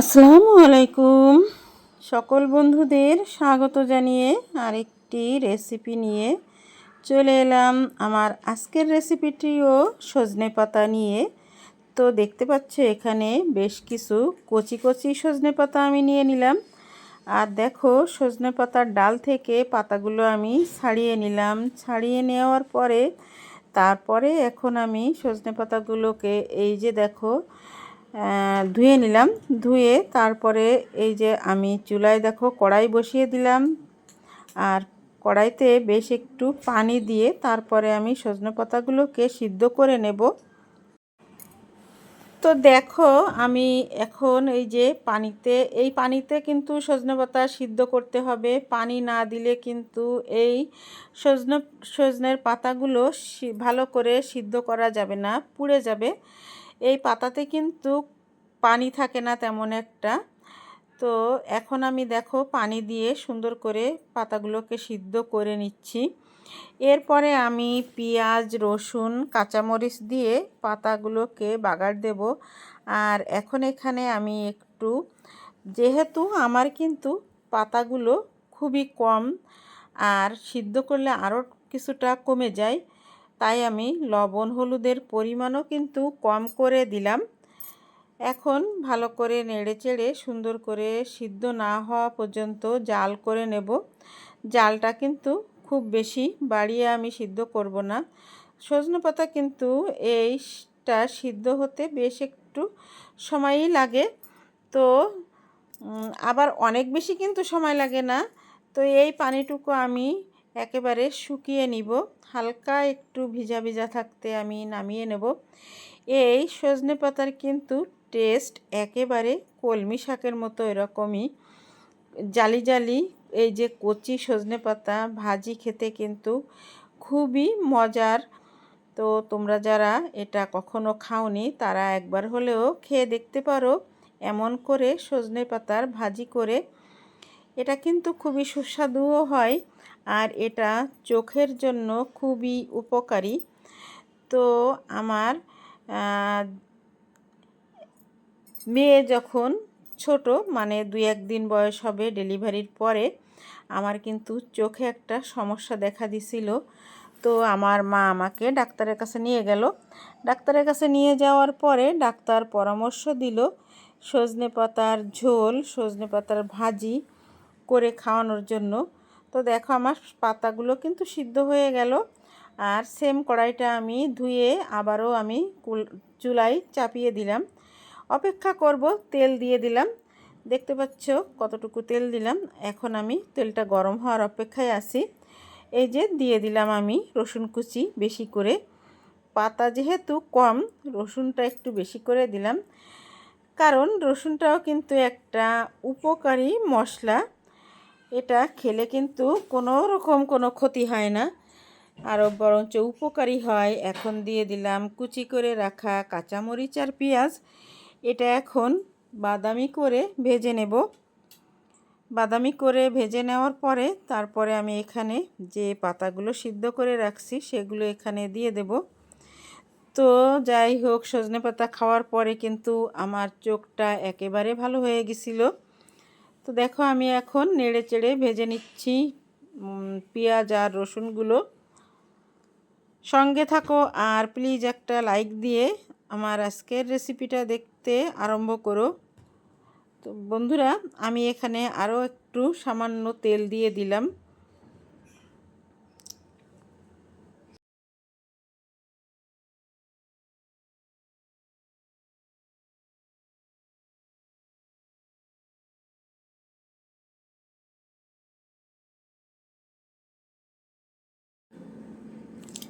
আসসালামু আলাইকুম। সকল বন্ধুদের স্বাগত জানিয়ে আরেকটি রেসিপি নিয়ে চলে এলাম। আমার আজকের রেসিপিটিও সজনে পাতা নিয়ে। তো দেখতে পাচ্ছ, এখানে বেশ কিছু কচি কচি সজনে পাতা আমি নিয়ে নিলাম। আর দেখো, সজনে পাতার ডাল থেকে পাতাগুলো আমি ছাড়িয়ে নিলাম। ছাড়িয়ে নেওয়ার পরে, তারপরে এখন আমি সজনে পাতাগুলোকে এই যে দেখো ধুয়ে নিলাম। ধুয়ে তারপরে এই যে আমি চুলায় দেখো কড়াই বসিয়ে দিলাম। আর কড়াইতে বেশ একটু পানি দিয়ে তারপরে আমি সজনে পাতাগুলোকে সিদ্ধ করে নেব। তো দেখো আমি এখন এই যে পানিতে, এই পানিতে কিন্তু সজনে পাতা সিদ্ধ করতে হবে। পানি না দিলে কিন্তু এই সজনে, সজনের পাতাগুলো ভালো করে সিদ্ধ করা যাবে না, পুড়ে যাবে। এই পাতাতে কিন্তু পানি থাকে না তেমন একটা। তো এখন আমি দেখো পানি দিয়ে সুন্দর করে পাতাগুলোকে সিদ্ধ করে নিচ্ছি। এরপরে আমি পেঁয়াজ, রসুন, কাঁচামরিচ দিয়ে পাতাগুলোকে বাগার দেব। আর এখন এখানে আমি একটু, যেহেতু আমার কিন্তু পাতাগুলো খুবই কম, আর সিদ্ধ করলে আরও কিছুটা কমে যায় তাই আমি লবণ, হলুদের পরিমাণও কিন্তু কম করে দিলাম। এখন ভালো করে নেড়ে চেড়ে সুন্দর করে সিদ্ধ না হওয়া পর্যন্ত জাল করে নেব। জালটা কিন্তু খুব বেশি বাড়িয়ে আমি সিদ্ধ করব না। সজনে পাতা কিন্তু এইটা সিদ্ধ হতে বেশ একটু সময়ই লাগে। তো আবার অনেক বেশি কিন্তু সময় লাগে না। তো এই পানিটুকু আমি একেবারে শুকিয়ে নিব। হালকা একটু ভিজা ভিজা থাকতে আমি নামিয়ে নেব। এই সজনে পাতার কিন্তু টেস্ট একেবারে কলমি শাকের মতো এরকমই। জালি জালি এই যে কচি সজনে পাতা ভাজি খেতে কিন্তু খুবই মজার। তো তোমরা যারা এটা কখনো খাওনি, তারা একবার হলেও খেয়ে দেখতে পারো এমন করে সজনে পাতার ভাজি করে। এটা কিন্তু খুবই সুস্বাদুও হয়। আর এটা চোখের জন্য খুবই উপকারী। তো আমার মেয়ে যখন ছোট মানে দুই একদিন বয়স হবে ডেলিভারির পরে, আমার কিন্তু চোখে একটা সমস্যা দেখা দিছিল। তো আমার মা আমাকে ডাক্তারের কাছে নিয়ে গেল। ডাক্তারের কাছে নিয়ে যাওয়ার পরে ডাক্তার পরামর্শ দিল, সজনে পাতার ঝোল, সজনে পাতার ভাজি করে খাওয়ানোর জন্য। তো দেখো আমার পাতাগুলো কিন্তু সিদ্ধ হয়ে গেল। আর সেম কড়াইটা আমি ধুয়ে আবারও আমি চুলায় চাপিয়ে দিলাম। অপেক্ষা করব, তেল দিয়ে দিলাম। দেখতে পাচ্ছ কতটুকু তেল দিলাম। এখন আমি তেলটা গরম হওয়ার অপেক্ষায় আছি। এই যে দিয়ে দিলাম আমি রসুন কুচি বেশি করে। পাতা যেহেতু কম, রসুনটা একটু বেশি করে দিলাম। কারণ রসুনটাও কিন্তু একটা উপকারী মশলা। এটা খেলে কিন্তু কোনো রকম কোনো ক্ষতি হয় না। আরও বরঞ্চ উপকারী হয়। এখন দিয়ে দিলাম কুচি করে রাখা কাঁচামরিচ আর পেঁয়াজ। এটা এখন বাদামি করে ভেজে নেব। বাদামি করে ভেজে নেওয়ার পরে তারপরে আমি এখানে যে পাতাগুলো সিদ্ধ করে রাখছি সেগুলো এখানে দিয়ে দেব। তো যাই হোক, সজনে পাতা খাওয়ার পরে কিন্তু আমার চোখটা একেবারে ভালো হয়ে গেছিল। তো দেখো আমি এখন নেড়ে চেড়ে ভেজে নিচ্ছি পেঁয়াজ আর রসুনগুলো। সঙ্গে থাকো আর প্লিজ একটা লাইক দিয়ে আমার আজকের রেসিপিটা দেখতে আরম্ভ করো। তো বন্ধুরা, আমি এখানে আরও একটু সামান্য তেল দিয়ে দিলাম।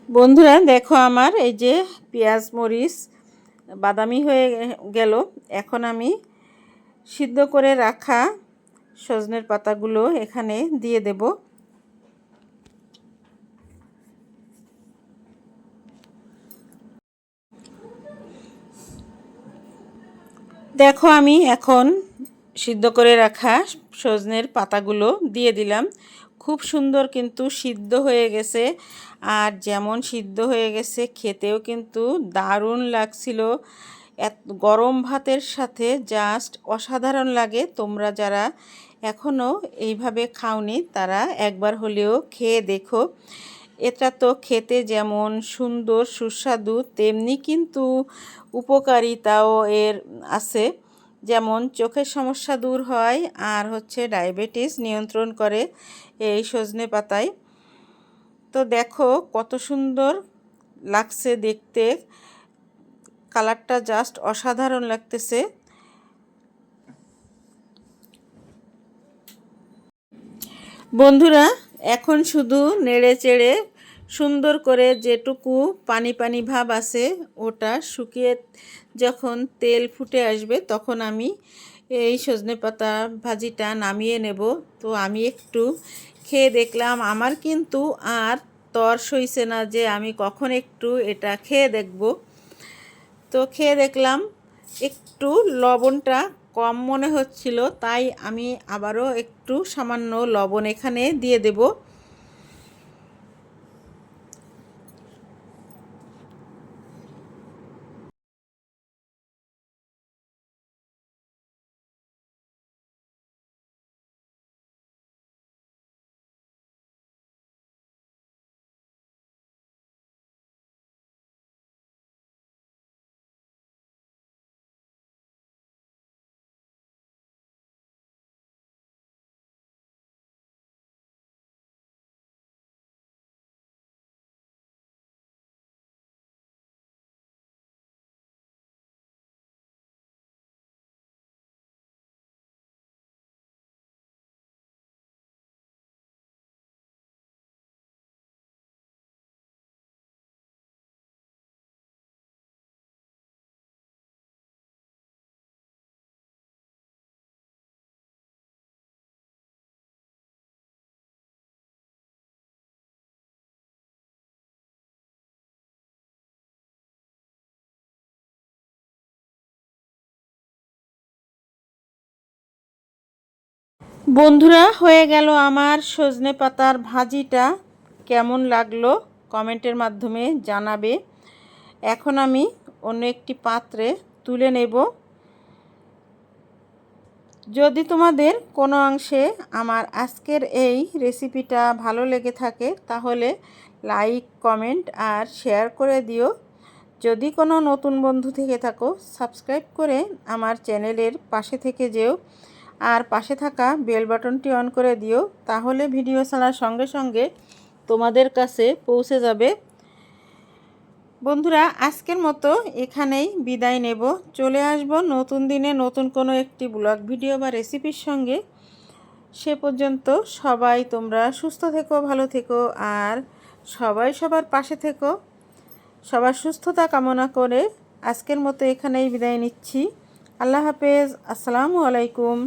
বন্ধুরা, দেখো আমার এই যে পেঁয়াজ, মরিচ, বাদামি হয়ে গেল। এখন আমি সিদ্ধ করে রাখা সজনের পাতাগুলো এখানে দিয়ে দেব। দেখো আমি এখন সিদ্ধ করে রাখা সজনের পাতাগুলো দিয়ে দিলাম। খুব সুন্দর কিন্তু সিদ্ধ হয়ে গেছে। আর যেমন সিদ্ধ হয়ে গেছে, খেতেও কিন্তু দারুণ লাগছিল। এত গরম ভাতের সাথে জাস্ট অসাধারণ লাগে। তোমরা যারা এখনও এইভাবে খাওনি, তারা একবার হলেও খেয়ে দেখো। এটা তো খেতে যেমন সুন্দর, সুস্বাদু, তেমনি কিন্তু উপকারিতাও এর আছে। যেমন চোখের সমস্যা দূর হয় আর হচ্ছে ডায়াবেটিস নিয়ন্ত্রণ করে এই সজনে পাতায়। তো দেখো কত সুন্দর লাগছে দেখতে। কালারটা জাস্ট অসাধারণ লাগতেছে। বন্ধুরা, এখন শুধু নেড়ে চেড়ে সুন্দর করে যেটুকু পানি পানি ভাব আছে ওটা শুকিয়ে যখন তেল ফুটে আসবে তখন আমি এই সজনে পাতা ভাজিটা নামিয়ে নেব। তো আমি একটু খেয়ে দেখলাম, আমার কিন্তু আর তর সইছে না যে আমি কখন একটু এটা খেয়ে দেখব। তো খেয়ে দেখলাম, একটু লবণটা কম মনে হচ্ছিল, তাই আমি আবারও একটু সামান্য লবণ এখানে দিয়ে দেব। বন্ধুরা, হয়ে গেল আমার সজনে পাতার ভাজিটা। কেমন লাগল কমেন্টের মাধ্যমে জানাবে। এখন আমি অন্য একটি পাত্রে তুলে নেব। যদি তোমাদের কোনো অংশে আমার আজকের এই রেসিপিটা ভালো লেগে থাকে, তাহলে লাইক, কমেন্ট আর শেয়ার করে দিও। যদি কোনো নতুন বন্ধু থেকে থাকো, সাবস্ক্রাইব করে আমার চ্যানেলের পাশে থেকে যেও। আর পাশে থাকা বেল বাটনটি অন করে দিও, তাহলে ভিডিও ছাড়ার সঙ্গে সঙ্গে তোমাদের কাছে পৌঁছে যাবে। বন্ধুরা, আজকের মতো এখানেই বিদায় নেব। চলে আসব নতুন দিনে নতুন কোনো একটি ব্লগ ভিডিও বা রেসিপির সঙ্গে। সে পর্যন্ত সবাই তোমরা সুস্থ থেকো, ভালো থেকো, আর সবাই সবার পাশে থেকো। সবার সুস্থতা কামনা করে আজকের মতো এখানেই বিদায় নিচ্ছি। আল্লাহ হাফেজ। আসসালামু আলাইকুম।